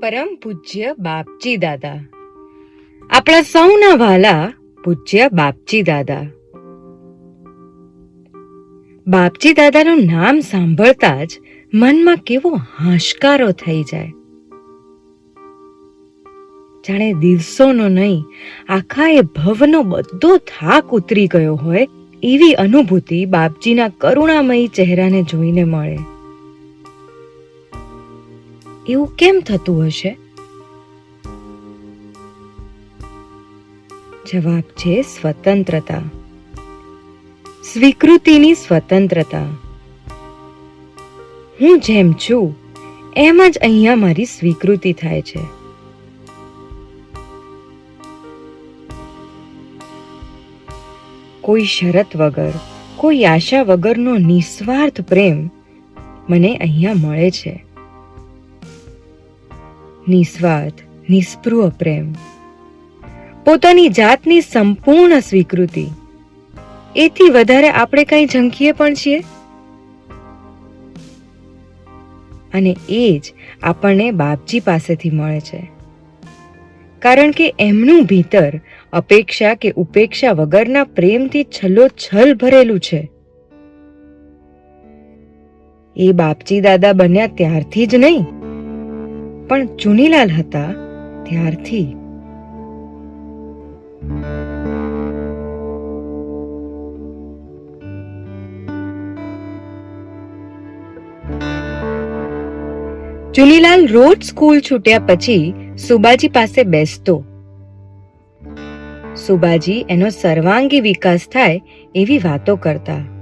પરમ પૂજ્ય બાપજી દાદા. આપણા સૌના વાલા પૂજ્ય બાપજી દાદા. બાપજી દાદાનું નામ સાંભળતા જ મનમાં કેવો હાશકારો થઈ જાય. જાણે દિવસોનો નહીં, આખા એ ભવનો બધો થાક ઉતરી ગયો હોય, એવી અનુભૂતિ બાપજીના કરુણામયી ચહેરાને જોઈને મળે. એવું કેમ થતું હશે? જવાબ છે સ્વતંત્રતા. સ્વીકૃતિની સ્વતંત્રતા. હું જેમ છું, એમ જ અહીંયા મારી સ્વીકૃતિ થાય છે. કોઈ શરત વગર, કોઈ આશા વગરનો નિસ્વાર્થ પ્રેમ મને અહીંયા મળે છે. નિસ્વાર્થ નિસ્પૃહ પ્રેમ. પોતાની જાતની સંપૂર્ણ સ્વીકૃતિ. એથી વધારે આપણે કઈ ઝંખીએ પણ છીએ? અને એ જ આપણને બાપજી પાસેથી મળે છે. કારણ કે એમનું ભીતર અપેક્ષા કે ઉપેક્ષા વગરના પ્રેમથી છલોછલ ભરેલું છે. એ બાપજી દાદા બન્યા ત્યારથી જ નહીં. પણ ચુનીલાલ હતા ત્યારથી. ચુનીલાલ રોજ સ્કૂલ છૂટ્યા પછી સુબાજી પાસે બેસતો. સુબાજી એનો સર્વાંગી વિકાસ થાય એવી વાતો કરતા.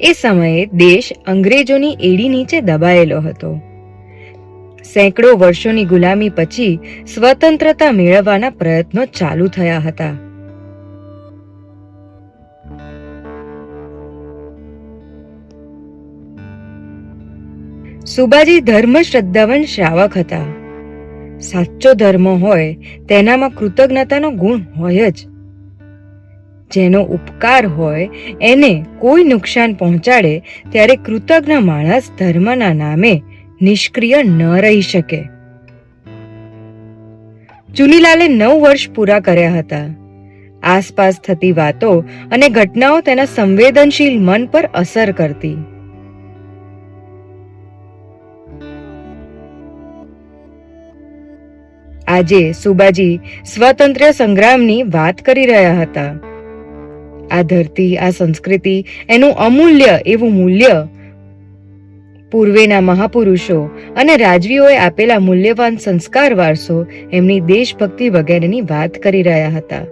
એ સમયે દેશ અંગ્રેજોની એડી નીચે દબાયેલો હતો. સેંકડો વર્ષોની ગુલામી પછી સ્વતંત્રતા મેળવવાના પ્રયત્નો ચાલુ થયા હતા. સુબાજી ધર્મ શ્રદ્ધાવન શ્રાવક હતા. સાચો ધર્મ હોય તેનામાં કૃતજ્ઞતાનો ગુણ હોય જ. જેનો ઉપકાર હોય, એને કોઈ નુકસાન પહોંચાડે, ત્યારે કૃતજ્ઞ માણસ ધર્મના નામે નિષ્ક્રિય ન રહી શકે. ચુનીલાલે નવ વર્ષ પૂરા કર્યા હતા. આસપાસ થતી વાતો અને ઘટનાઓ તેના સંવેદનશીલ મન પર અસર કરતી. આજે સુબાજી સ્વતંત્ર સંગ્રામની વાત કરી રહ્યા હતા. આ ધરતી, આ સંસ્કૃતિ, એનું અમૂલ્ય એવું મૂલ્ય પૂર્વેના મહાપુરુષો અને રાજવીઓએ આપેલા મૂલ્યવાન સંસ્કાર વારસો એમની દેશભક્તિ વગેરેની વાત કરી રહ્યા હતા.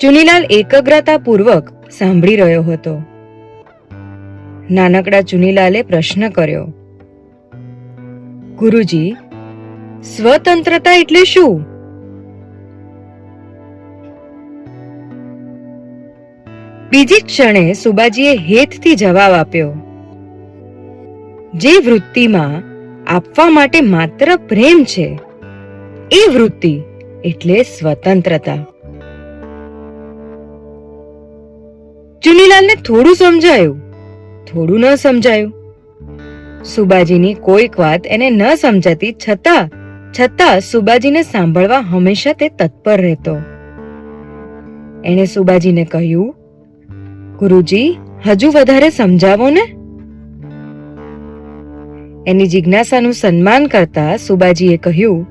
ચુનીલાલ એકાગ્રતાપૂર્વક સાંભળી રહ્યો હતો. નાનકડા ચુનીલાલે પ્રશ્ન કર્યો, ગુરુજી સ્વતંત્રતા એટલે શું? બીજી ક્ષણે સુબાજીએ હેતથી જવાબ આપ્યો, જે વૃત્તિમાં આપવા માટે માત્ર પ્રેમ છે, એ વૃત્તિ એટલે સ્વતંત્રતા. ચુનીલાલને થોડું સમજાયું, થોડું ન સમજાયું. સુબાજીની કોઈક વાત એને ન સમજાતી છતાં છતાં સુબાજીને સાંભળવા હંમેશા તે તત્પર રહેતો. એણે સુબાજીને કહ્યું, ગુરુજી, હજુ વધારે સમજાવો ને. એની જિજ્ઞાસાનું સન્માન કરતા સુબાજીએ કહ્યું,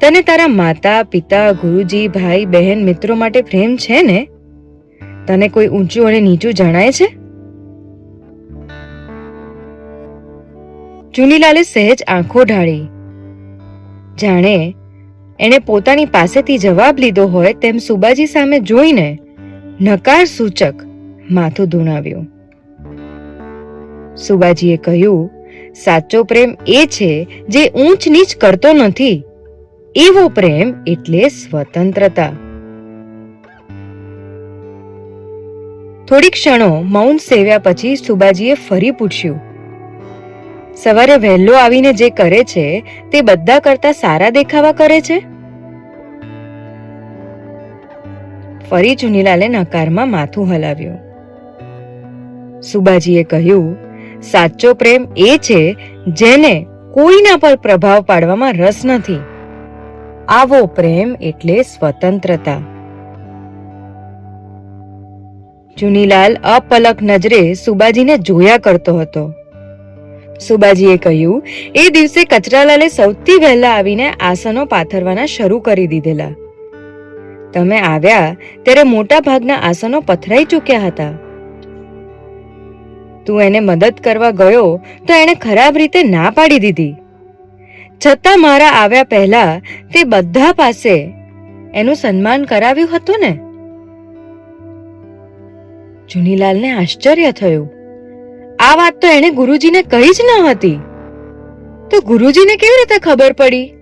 તને તારા માતા, પિતા, ગુરુજી, ભાઈ, બહેન, મિત્રો માટે પ્રેમ છે ને? તને કોઈ ઊંચું અને નીચું જણાય છે? ચુનીલાલે સહેજ આંખો ઢાળી. જાણે એણે પોતાની પાસેથી જવાબ લીધો હોય તેમ સુબાજી સામે જોઈને નકાર સૂચક માથું ધૂણાવ્યું. સુબાજીએ કહ્યું, સાચો પ્રેમ એ છે જે ઊંચ નીચ કરતો નથી. એવો પ્રેમ એટલે સ્વતંત્રતા. થોડી ક્ષણો મૌન સેવ્યા પછી સુબાજીએ ફરી પૂછ્યું સવારે વહેલો આવીને જે કરે છે, તે બધા કરતા સારા દેખાવા કરે છે? ફરી ચુનીલાલે નકારમાં માથું હલાવ્યું. સુબાજીએ કહ્યું, સાચો પ્રેમ એ છે જેને કોઈના પર પ્રભાવ પાડવામાં રસ નથી. આવો પ્રેમ એટલે સ્વતંત્રતા. ચુનીલાલ અપલક નજરે સુબાજીને જોયા કરતો હતો. સુબાજીએ કહ્યું, એ દિવસે કચરાલાલે સૌથી વહેલા આવીને આસનો પાથરવાના શરૂ કરી દીધેલા. તમે આવ્યા ત્યારે મોટા ભાગના આસનો પથરાઈ ચૂક્યા હતા. તું એને મદદ કરવા ગયો તો એણે ખરાબ રીતે ના પાડી દીધી. છતાં મારા આવ્યા પહેલા તે બધા પાસે એનું સન્માન કરાવ્યું હતું ને? ચુનીલાલને આશ્ચર્ય થયું. આ વાત તો એણે ગુરુજીને કહી જ ન હતી. તો ગુરુજીને કેવી રીતે ખબર પડી?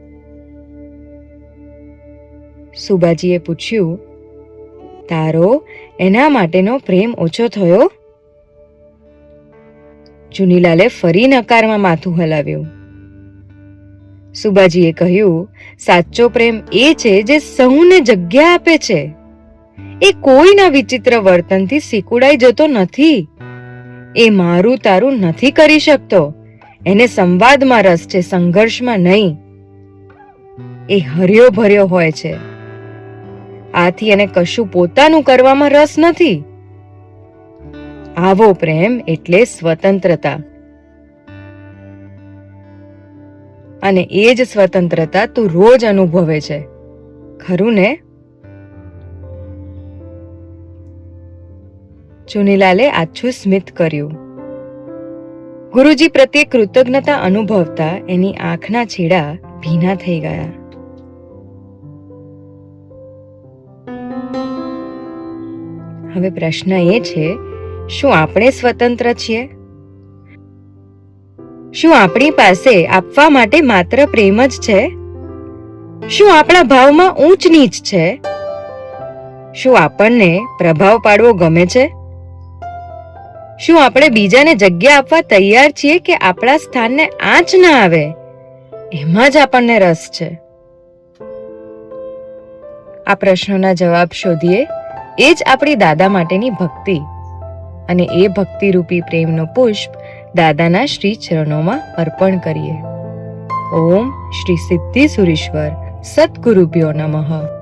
સુબાજીએ પૂછ્યું, તારો એના માટેનો પ્રેમ ઓછો થયો? ચુનીલાલે ફરી નકારમાં માથું હલાવ્યું. સુબાજીએ કહ્યું, સાચો પ્રેમ એ છે જે સૌને જગ્યા આપે છે. એ કોઈના વિચિત્ર વર્તનથી સીકુડાઈ જતો નથી. એ મારું તારું નથી કરી શકતો. એને સંવાદમાં રસ છે, સંઘર્ષમાં નહીં. એ હર્યો ભર્યો હોય છે. આથી એને કશું પોતાનું કરવામાં રસ નથી. આવો પ્રેમ એટલે સ્વતંત્રતા. અને એ જ સ્વતંત્રતા તું રોજ અનુભવે છે. ખરું ને? ચુનીલાલે આછું સ્મિત કર્યું. ગુરુજી પ્રત્યે કૃતજ્ઞતા અનુભવતા એની આંખના છેડા ભીના થઈ ગયા. હવે પ્રશ્ન એ છે, શું આપણે સ્વતંત્ર છીએ? શું આપણી પાસે આપવા માટે માત્ર પ્રેમ જ છે? શું આપણા ભાવમાં ઊંચ નીચ છે? શું આપણને પ્રભાવ પાડવો ગમે છે? શું આપણે બીજાને જગ્યા આપવા તૈયાર છીએ કે આપણા સ્થાનને આંચ ના આવે? એમાં જ આપણને રસ છે. આ પ્રશ્નોના જવાબ શોધીએ. એ જ આપણી દાદા માટેની ભક્તિ. અને એ ભક્તિરૂપી પ્રેમનો પુષ્પ દાદાના શ્રી ચરણોમાં અર્પણ કરીએ. ઓમ શ્રી સિદ્ધિ સુરીશ્વર સદગુરુભ્યો નમઃ.